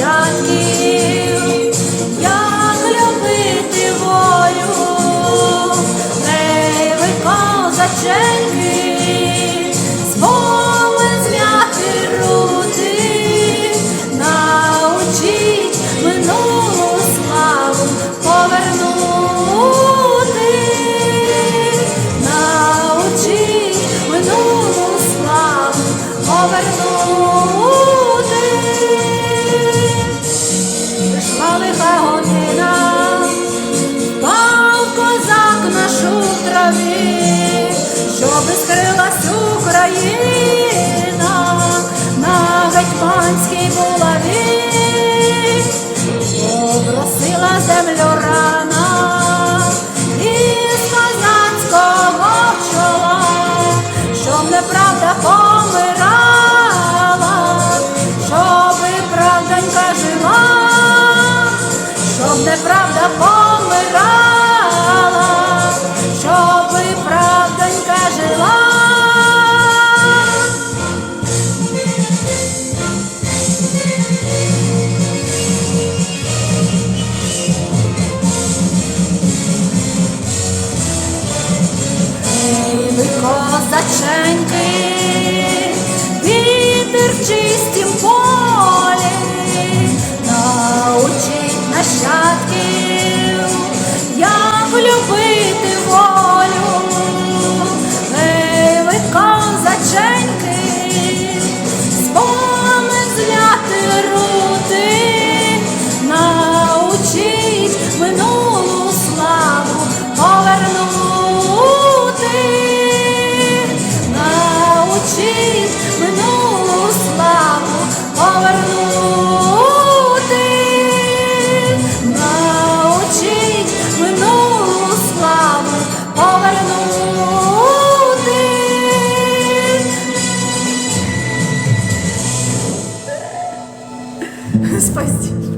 десятків, як любити волю, не козаченки, з боли зм'яти руди, научіть минулу славу повернути, научіть минулу славу повернути. Траві, щоби скрилась Україна, на гетьманській булаві, попросила землю рана із козацького чола, щоб неправда помирала, щоби правдонька жила щоб неправда помирала, козаченьки, минулу славу повернути, научить минулу славу повернути. Спасибо.